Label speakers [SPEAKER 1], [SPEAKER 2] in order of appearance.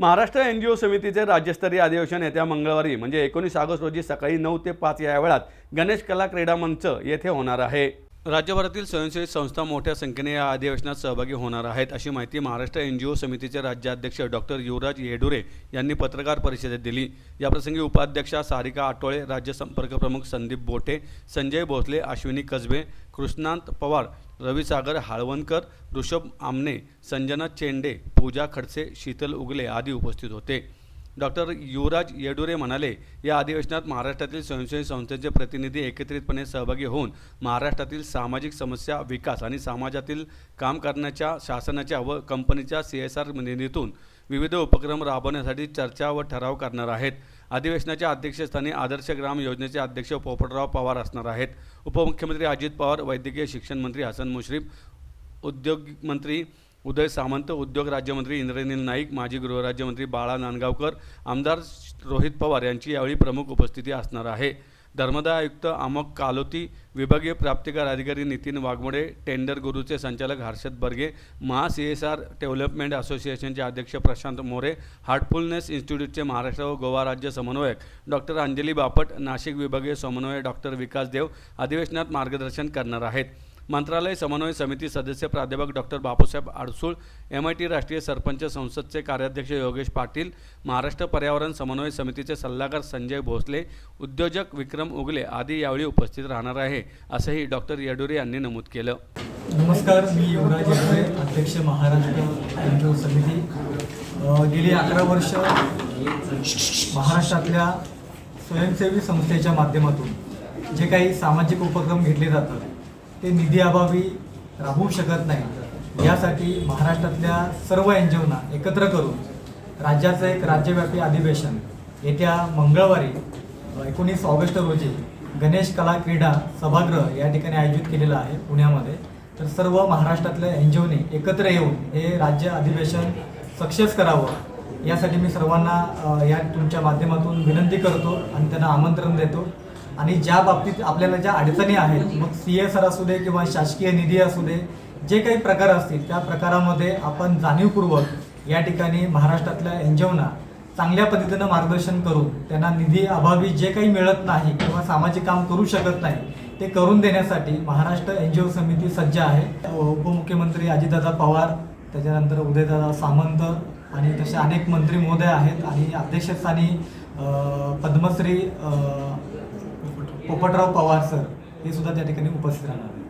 [SPEAKER 1] Maharashtra N G ओ समितीचे राज्यस्तरीय अधिवेशन येत्या मंगळवारी म्हणजे एकोणीस ऑगस्ट रोजी सकाळी नऊ ते पाच या वेळात गणेश कला क्रीडा मंच येथे होणार आहे. राज्यभरातील स्वयंसेवी संस्था मोठ्या संख्येने या अधिवेशनात सहभागी होणार आहेत अशी माहिती महाराष्ट्र एन जी ओ समितीचे राज्याध्यक्ष डॉक्टर युवराज येडुरे यांनी पत्रकार परिषदेत दिली. याप्रसंगी उपाध्यक्षा सारिका आटोळे राज्य संपर्क प्रमुख संदीप बोटे संजय भोसले अश्विनी कसबे कृष्णांत पवार रविसागर हाळवणकर ऋषभ आमने संजना चेंडे पूजा खडसे शीतल उगले आदी उपस्थित होते. डॉक्टर युवराज येडुरे म्हणाले या अधिवेशनात महाराष्ट्रातील स्वयंसेवी संस्थेचे प्रतिनिधी एकत्रितपणे सहभागी होऊन महाराष्ट्रातील सामाजिक समस्या विकास आणि समाजातील काम करण्याच्या शासनाच्या व कंपनीच्या सी एस आर निधीतून विविध उपक्रम राबवण्यासाठी चर्चा व ठराव करणार आहेत. अधिवेशनाच्या अध्यक्षस्थानी आदर्श ग्राम योजनेचे अध्यक्ष पोपटराव पवार असणार आहेत. उपमुख्यमंत्री अजित पवार वैद्यकीय शिक्षण मंत्री हसन मुश्रीफ उद्योग मंत्री उदय सामंत उद्योग राज्यमंत्री इंद्रनील नाईक माजी गृहराज्यमंत्री बाळा नांदगावकर आमदार रोहित पवार यांची यावेळी प्रमुख उपस्थिती असणार आहे. धर्मदाय आयुक्त अमोक कालोती विभागीय प्राप्तिकार अधिकारी नितीन वाघमोडे टेंडर गुरुचे संचालक Harshad Barge Maha C S R development असोसिएशनचे अध्यक्ष प्रशांत मोरे हार्टफुलनेस इन्स्टिट्यूटचे महाराष्ट्र व गोवा राज्य समन्वयक डॉक्टर अंजली बापट नाशिक विभागीय समन्वयक डॉक्टर विकास देव अधिवेशनात मार्गदर्शन करणार आहेत. मंत्रालय समन्वय समिती सदस्य प्राध्यापक doctor Bapusaheb Adsul M I T राष्ट्रीय सरपंच संसदचे कार्याध्यक्ष योगेश पाटील महाराष्ट्र पर्यावरण समन्वय समितीचे सल्लागार संजय भोसले उद्योजक विक्रम उगले आदी यावेळी उपस्थित राहणार आहे असंही डॉक्टर येडुरे यांनी नमूद केलं.
[SPEAKER 2] नमस्कार मी युवराज येडुरे अध्यक्ष महाराष्ट्र समिती. गेली अकरा वर्ष महाराष्ट्रातल्या स्वयंसेवी संस्थेच्या माध्यमातून जे काही सामाजिक उपक्रम घेतले जातात ते निधी अभावी राबवू शकत नाही. यासाठी महाराष्ट्रातल्या सर्व एन जी ओना एकत्र करून राज्याचं एक राज्यव्यापी अधिवेशन येत्या मंगळवारी एकोणीस ऑगस्ट रोजी गणेश कला क्रीडा सभागृह या ठिकाणी आयोजित केलेलं आहे पुण्यामध्ये. तर सर्व महाराष्ट्रातल्या एन जी ओने एकत्र येऊन हे राज्य अधिवेशन सक्सेस करावं यासाठी मी सर्वांना या तुमच्या माध्यमातून विनंती करतो आणि त्यांना आमंत्रण देतो. आणि ज्या बाबतीत आपल्याला ज्या अडचणी आहेत मग सी एस आर असू दे किंवा शासकीय निधी असू दे जे काही प्रकार असतील त्या प्रकारामध्ये आपण जाणीवपूर्वक या ठिकाणी महाराष्ट्रातल्या एन जी ओना चांगल्या पद्धतीनं मार्गदर्शन करून त्यांना निधी अभावी जे काही मिळत नाही किंवा सामाजिक काम करू शकत नाही ते करून देण्यासाठी महाराष्ट्र एन जी ओ समिती सज्ज आहे. उपमुख्यमंत्री अजितदादा पवार त्याच्यानंतर उदयदादा सामंत आणि तसे अनेक मंत्री महोदय आहेत आणि अध्यक्षस्थानी पद्मश्री पोपटराव पवार सर हे सुद्धा त्या ठिकाणी उपस्थित राहणार आहेत.